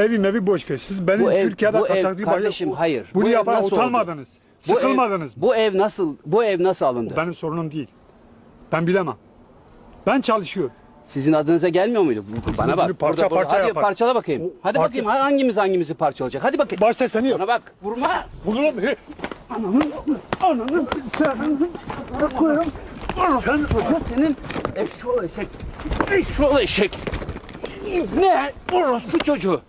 Evim evi boş ver. Siz benim Bu ev- Türkiye'de bu ev- kaçakçı kardeşim, hayır. Bunu Bu yapan utanmadınız. Bu Sıkılmadınız. Ev, bu ev nasıl bu ev nasıl alındı? Benim sorunum değil. Ben bilemem. Ben çalışıyorum. Sizin adınıza gelmiyor muydu? Bana bak. Bunu parça Burada- burada- parça Hadi yapar. parçala bakayım. O Hadi parça- bakayım hangimiz hangimizi parçalayacak. Hadi bakayım. Başta seni yap. Bana bak. Vurma. Vururum. Ananın, ananın, senin, koyarım. Sen, Senin eşşoğlu eşek. Eşşoğlu eşek. Ne? Orospu çocuğu.